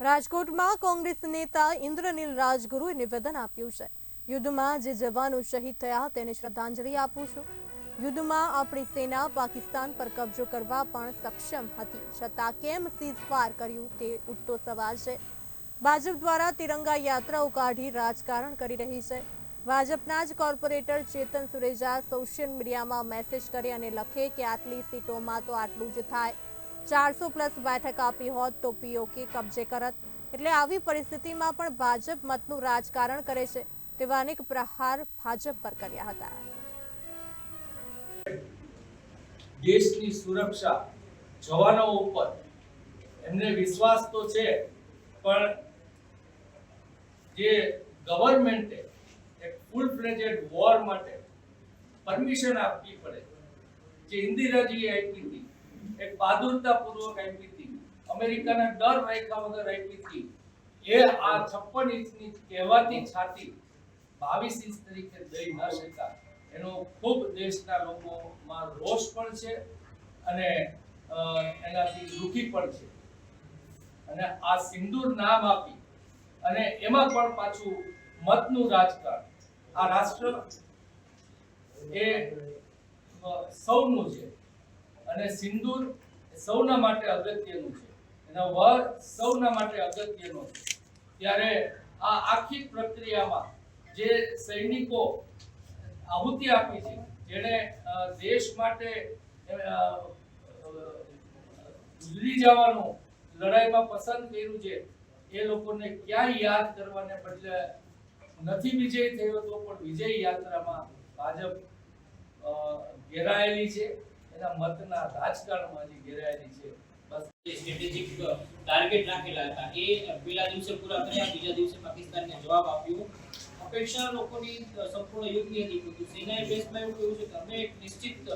રાજકોટમાં કોંગ્રેસ નેતા ઇન્દ્રનીલ રાજગુરુએ નિવેદન આપ્યું છે. યુદ્ધમાં જે જવાનો શહીદ થયા તેને શ્રદ્ધાંજલિ આપું છું. યુદ્ધમાં આપણી સેના પાકિસ્તાન પર કબજો કરવા પણ સક્ષમ હતી. છતાં કેમ સીઝફાયર કર્યું તે ઉઠતો સવાલ છે. ભાજપ દ્વારા તિરંગા યાત્રાઓ કાઢી રાજકારણ કરી રહી છે. ભાજપના જ કોર્પોરેટર ચેતન સુરેજા સોશિયલ મીડિયામાં મેસેજ કરી અને લખે કે આટલી સીટોમાં તો આટલું જ થાય. ચારસો પ્લસ બેઠક આપી હોત તો પીઓકે કબજે કરત. એટલે આવી પરિસ્થિતિમાં પણ ભાજપ મતનું રાજકારણ કરે છે તેવા અનેક પ્રહાર ભાજપ પર કર્યા હતા. દેશની સુરક્ષા જવાનો ઉપર. એમને વિશ્વાસ તો છે, પણ જે ગવર્મેન્ટે એક ફૂલ ફ્લેજેડ વોર માટે પરમિશન આપવી પડે. જે ઇન્દિરાજીએ આપી હતી એક બહાદુરતાપૂર્વક આપી હતી. અમેરિકાના ડર રાખ્યા વગર આપી હતી. એ આ છપ્પન ઇંચની કહેવાતી છાતી બાવીસ ઇંચ તરીકે દઈ ન શકા એનો ખૂબ દેશના લોકોમાં રોષ પણ છે અને એનાથી દુઃખી પણ છે. અને આ સિંદૂર નામ આપી અને એમાં પણ પાછું મતનું રાજકારણ. આ રાષ્ટ્ર એ સૌનું છે. અને સિંદૂર સૌના માટે અગત્યનું છે. એનો વર સૌના માટે અગત્યનો છે. ત્યારે આ આખી પ્રક્રિયામાં જે સૈનિકો આહુતિ આપી છે, જેણે દેશ માટે ગુજરી જવાનું લડાઈમાં પસંદ કર્યું છે, એ લોકોને ક્યાંય યાદ કરવાને બદલે નથી વિજય થયો તો પણ વિજય યાત્રામાં ભાજપ ઘેરાયેલી છે. એના મતના રાજકારણમાં જે ઘેરાયેલી છે, બસ સ્ટ્રેટેજિક ટાર્ગેટ રાખેલા હતા. એ પહેલા દિવસે પૂરા કર્યા, બીજા દિવસે પાકિસ્તાનને જવાબ આપ્યો. અપેક્ષા લોકોની સંપૂર્ણ યોગ્ય હતી, પરંતુ સેનાએ બેસમાં એવું કહ્યું છે કે અમે એક નિશ્ચિત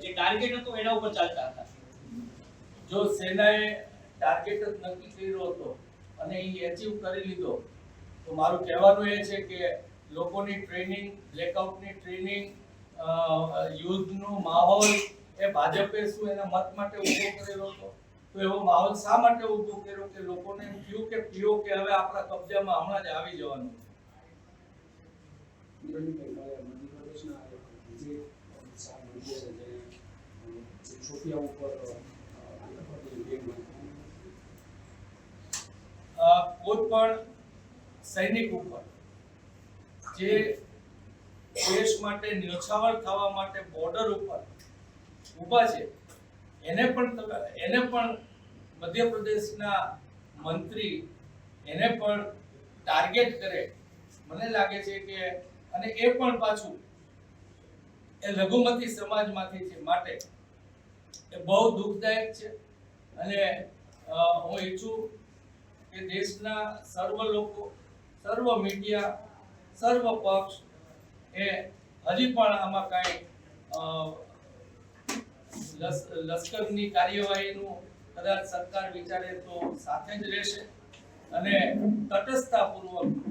જે ટાર્ગેટ હતો એના ઉપર ચાલતા હતા. જો સેનાએ ટાર્ગેટ જ નક્કી કર્યો હતો અને એ એચીવ કરી લીધો, તો મારું કહેવાનું એ છે કે લોકોની ટ્રેનિંગ બ્લેકઆઉટની ટ્રેનિંગ યુદ્ધનો માહોલ એ ભાજપે શું એના મત માટે ઊભો કરેલો હતો? તો એવો માહોલ શા માટે ઊભો કર્યો કે લોકોને એમ થયું કે પીઓ કે હવે આપણા કબજામાં હમણાં જ આવી જવાનું કોઈ પણ સૈનિક ઉપર જે દેશ માટે ન્યોછાવર થવા માટે બોર્ડર ઉપર ઊભા છે. એને પણ એને પણ મધ્યપ્રદેશના મંત્રી એને પણ ટાર્ગેટ કરે. મને લાગે છે કે, અને એ પણ પાછું એ લઘુમતી સમાજમાંથી છે માટે એ બહુ દુઃખદાયક છે. અને હું ઈચ્છું કે દેશના સર્વ લોકો, સર્વ મીડિયા, સર્વ પક્ષ એ હજી પણ આમાં કાંઈ લશ્કરની કાર્યવાહીનું કદાચ સરકાર વિચારે તો સાથે જ રહેશે અને તટસ્થતાપૂર્વક